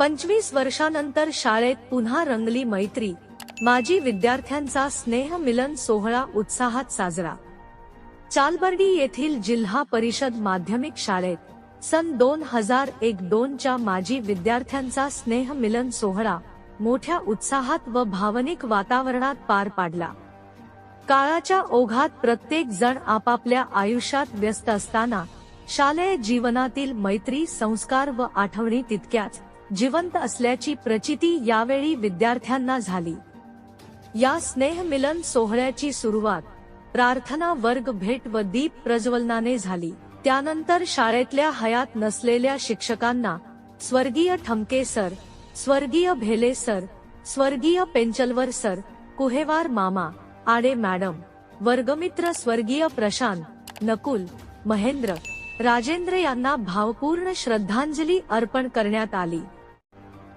पंचवीस वर्षानंतर शाळेत पुन्हा रंगली मैत्री. माजी विद्यार्थ्यांचा स्नेह मिलन सोहळा उत्साहात साजरा. चालबर्डी येथील जिल्हा परिषद माध्यमिक शाळेत सन दोन हजार एक दोनच्या माजी विद्यार्थ्यांचा स्नेह मिलन सोहळा मोठ्या उत्साहात व भावनिक वातावरणात पार पाडला. काळाच्या ओघात प्रत्येक जण आपापल्या आयुष्यात व्यस्त असताना शालेय जीवनातील मैत्री संस्कार व आठवणी तितक्याच जिवंत असल्याची प्रचिती यावेळी विद्यार्थ्यांना झाली. या स्नेह मिलन सोहळ्याची सुरुवात प्रार्थना वर्ग भेट व दीप प्रज्वलनाने झाली. त्यानंतर शाळेतल्या हयात नसलेल्या शिक्षकांना स्वर्गीय ठमके सर स्वर्गीय भेले सर स्वर्गीय पेंचलवर सर कुहेवार मामा आडे मॅडम वर्गमित्र स्वर्गीय प्रशांत नकुल महेंद्र राजेंद्र यांना भावपूर्ण श्रद्धांजली अर्पण करण्यात आली.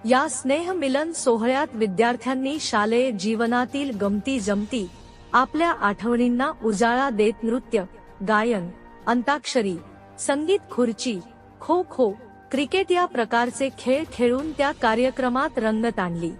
या स्नेह मिलन सोहळ्यात विद्यार्थ्यांनी शालेय जीवनातील गमती जमती आपल्या आठवणींना उजाळा देत नृत्य गायन अंताक्षरी संगीत खुर्ची खो खो क्रिकेट या प्रकारचे खेळ खेळून त्या कार्यक्रमात रंगत आणली.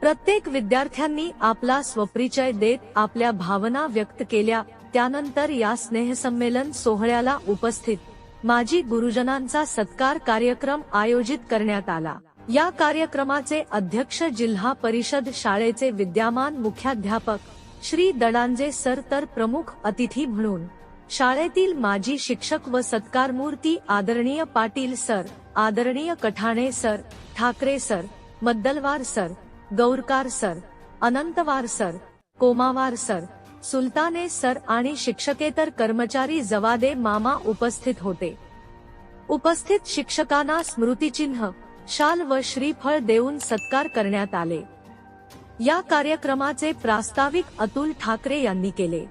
प्रत्येक विद्यार्थ्यांनी आपला स्वपरिचय देत आपल्या भावना व्यक्त केल्या. त्यानंतर या स्नेहसंमेलन सोहळ्याला उपस्थित माजी गुरुजनांचा सत्कार कार्यक्रम आयोजित करण्यात आला. या कार्यक्रमाचे अध्यक्ष जिल्हा परिषद शाळेचे विद्यमान मुख्याध्यापक श्री दडांजे सर तर प्रमुख अतिथी म्हणून. शाळेतील माजी शिक्षक व सत्कारमूर्ती आदरणीय पाटील सर आदरणीय Kathane sir Thackeray sir Maddalwar sir Gaurkar sir Anantwar sir Komawar sir Sultane sir आणि शिक्षकेतर कर्मचारी जवादे मामा उपस्थित होते. उपस्थित शिक्षकांना स्मृतिचिन्ह शाल व श्रीफळ देऊन सत्कार करण्यात आले. या कार्यक्रमाचे प्रास्ताविक अतुल ठाकरे यांनी केले.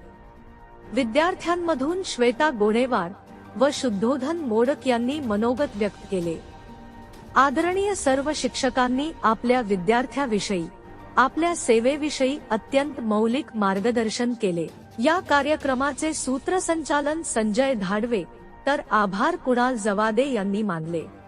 विद्यार्थ्यांमधून श्वेता गोणेवार व शुद्धोधन मोडक यांनी मनोगत व्यक्त केले. आदरणीय सर्व शिक्षकांनी आपल्या विद्यार्थ्याविषयी आपल्या सेवेविषयी अत्यंत मौलिक मार्गदर्शन केले. या कार्यक्रमाचे सूत्रसंचालन संजय धाडवे तर आभार कुणाल जवादे यांनी मानले.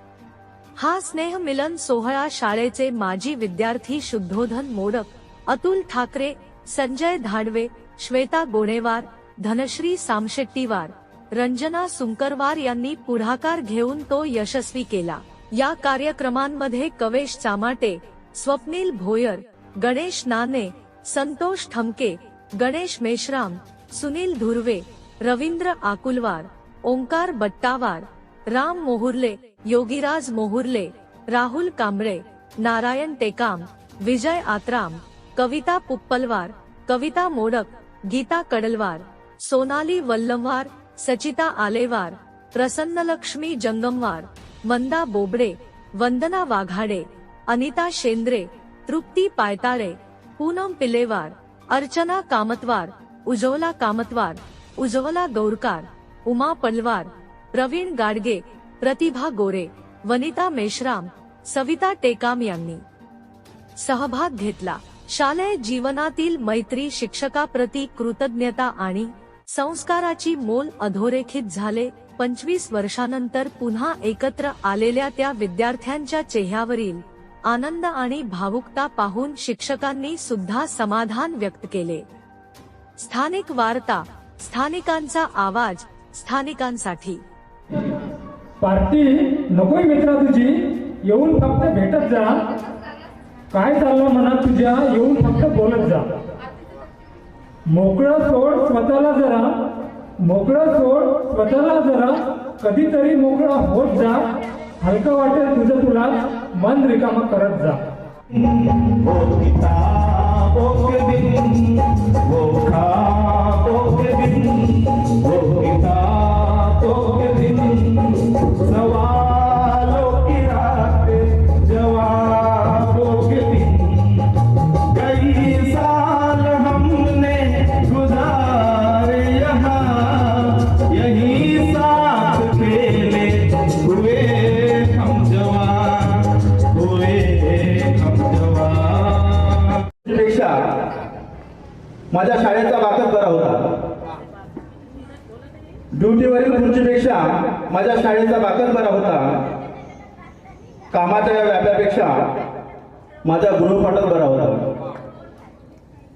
हा स्नेह मिलन सोहळा शाळेचे माजी विद्यार्थी शुद्धोधन मोडक अतुल ठाकरे संजय धाडवे श्वेता गोणेवार धनश्री सामशेट्टीवार रंजना सुंकरवार यांनी पुढाकार घेऊन तो यशस्वी केला. या कार्यक्रमांमध्ये कवेश चामाटे स्वप्नील भोयर गणेश नाने संतोष ठमके गणेश मेश्राम सुनील धुर्वे रवींद्र आकुलवार ओंकार बट्टावार राम मोहुर्ले योगीराज मोहुर्ले राहुल कांबळे नारायण टेकाम विजय आत्राम कविता पुप्पलवार कविता मोडक गीता कडलवार सोनाली वल्लमवार सचिता आलेवार प्रसन्नलक्ष्मी जंगमवार मंदा बोबडे वंदना वाघाडे अनिता शेंद्रे तृप्ती पायताळे पूनम पिलेवार अर्चना कामतवार उज्ज्वला कामतवार उज्ज्वला गौरकार उमा पलवार प्रवीण गाडगे प्रतिभा गोरे वनिता मेश्राम सविता टेकाम यांनी सहभाग घेतला. शालेय जीवनातील मैत्री शिक्षकाप्रती कृतज्ञता आणि संस्काराची मोल अधोरेखित झाले. पंचवीस वर्षानंतर पुन्हा एकत्र आलेल्या त्या विद्यार्थ्यांच्या चेहऱ्यावरील आनंद आणि भावुकता पाहून शिक्षकांनी सुद्धा समाधान व्यक्त केले. स्थानिक वार्ता स्थानिकांचा आवाज स्थानिकांसाठी पार्टी नकोय मित्रा तुझी. येऊन फक्त भेटत जा. काय चाललं म्हणा तुझ्या? येऊन फक्त बोलत जा. मोकळं सोड स्वतःला जरा. मोकळं सोड स्वतःला जरा. कधीतरी मोकळा होत जा. हलकं वाटेल तुझं तुला. मन रिकामा करत जा. ओ माझ्या शाळेचा वाकत बरा होता. ड्युटीवरील खुर्चीपेक्षा माझ्या शाळेचा वाकत बरा होता. कामाच्या व्याप्यापेक्षा माझा गृहपाठच बरा होता.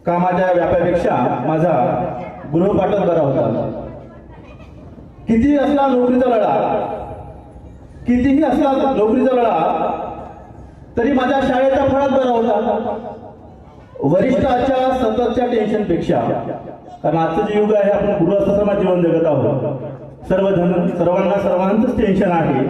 कामाच्या व्यापापेक्षा माझा गृहपाठच बरा होता. कितीही असला नोकरीचा लढा कितीही असला नोकरीचा लढा तरी माझ्या शाळेचा फळात बरा होता. वरिष्ठाच्या सततच्या टेन्शनपेक्षा कारण आजचं जे युग आहे आपण गृहस्थ समाज जीवन जगत आहोत. सर्वजण सर्वांना सर्वांचंच टेन्शन आहे.